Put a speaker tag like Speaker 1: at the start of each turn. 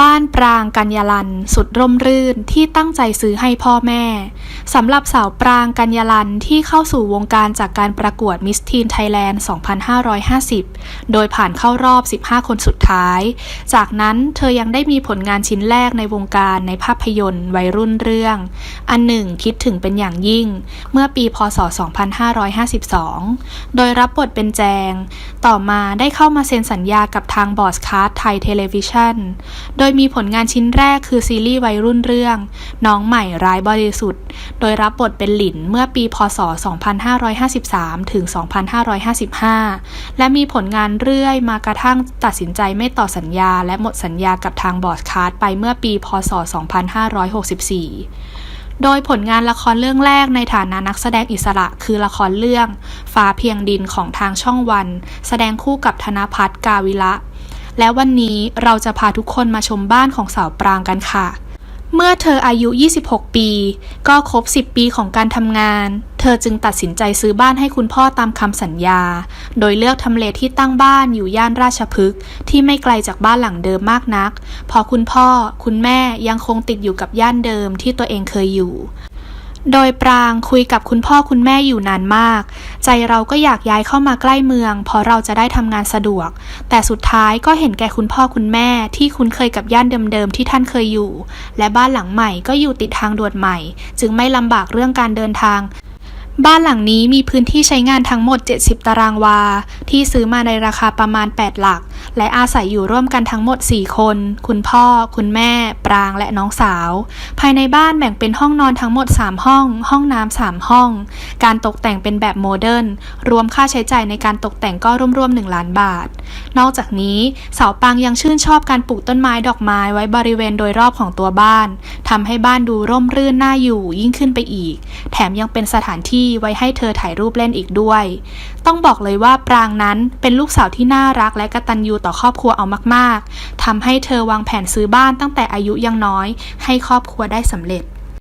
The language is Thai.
Speaker 1: บ้านปรางกัญญาลัน สุดร่มรื่นที่ตั้งใจซื้อให้พ่อแม่สำหรับสาวปรางกัญญาลันที่เข้าสู่วงการจากการประกวดมิสทีนไทยแลนด์ 2550 โดยผ่านเข้ารอบ 15 คนสุดท้าย จากนั้นเธอยังได้มีผลงานชิ้นแรกในวงการในภาพยนตร์วัยรุ่นเรื่อง อันหนึ่งคิดถึงเป็นอย่างยิ่ง เมื่อปีพศ 2552 โดยรับบทเป็นแจง ต่อมาได้เข้ามาเซ็นสัญญากับทางบอสคาร์ไทยเทเลวิชันโดยมีผลงานชิ้นแรกคือซีรีส์วัยรุ่นเรื่อง น้องใหม่ร้ายบริสุทธิ์ โดยรับบทเป็นหลินเมื่อปี พศ 2553 ถึง 2555 และมีผลงานเรื่อยมากระทั่งตัดสินใจไม่ต่อสัญญา และหมดสัญญากับทางบอสคาร์ดไปเมื่อปี พศ 2564โดยผลงานละครเรื่องแรกในฐานะนักแสดงอิสระคือละครเรื่อง ฟ้าเพียงดินของทางช่องวัน แสดงคู่กับธนพัฒน์กาวิละ และวันนี้เราจะพาทุกคนมาชมบ้านของสาวปรางกันค่ะ เมื่อเธออายุ 26 ปี ก็ครบ 10 ปีของการทำงาน เธอจึงตัดสินใจซื้อบ้านให้คุณพ่อตามคำสัญญา โดยเลือกทำเลที่ตั้งบ้านอยู่ย่านราชพฤกษ์ที่ไม่ไกลจากบ้านหลังเดิมมากนักเพราะคุณพ่อ คุณแม่ยังคงติดอยู่กับย่านเดิมที่ตัวเองเคยอยู่ โดยปรางคุยกับคุณพ่อคุณแม่อยู่นานมาก ใจเราก็อยากย้ายเข้ามาใกล้เมือง เพราะเราจะได้ทำงานสะดวก แต่สุดท้ายก็เห็นแก่คุณพ่อคุณแม่ที่คุ้นเคยกับย่านเดิมๆที่ท่านเคยอยู่ และบ้านหลังใหม่ก็อยู่ติดทางด่วนใหม่ จึงไม่ลำบากเรื่องการเดินทาง บ้านหลังนี้มีพื้นที่ใช้งานทั้งหมด 70 ตารางวา ที่ซื้อมาในราคาประมาณ 8 หลัก และอาศัยอยู่ร่วมกันทั้งหมด 4 คน คุณพ่อ คุณแม่ ปรางและน้องสาว ภายในบ้านแบ่งเป็นห้องนอนทั้งหมด 3 ห้อง ห้องน้ำ3ห้อง การตกแต่งเป็นแบบโมเดิร์น รวมค่าใช้จ่ายในการตกแต่งก็ร่วมๆ1ล้านบาท นอกจากนี้สาวปางยังชื่นชอบการปลูกต้นไม้ดอกไม้ไว้บริเวณโดยรอบของตัวบ้านทำให้บ้านดูร่มรื่นน่าอยู่ยิ่งขึ้นไปอีก แถมยังเป็นสถานที่ไว้ให้เธอถ่ายรูปเล่นอีกด้วย ต้องบอกเลยว่าปรางนั้นเป็นลูกสาวที่น่ารักและกตัญญูต่อครอบครัวเอามากๆทำให้เธอวางแผนซื้อบ้านตั้งแต่อายุยังน้อย ให้ครอบครัวได้สำเร็จ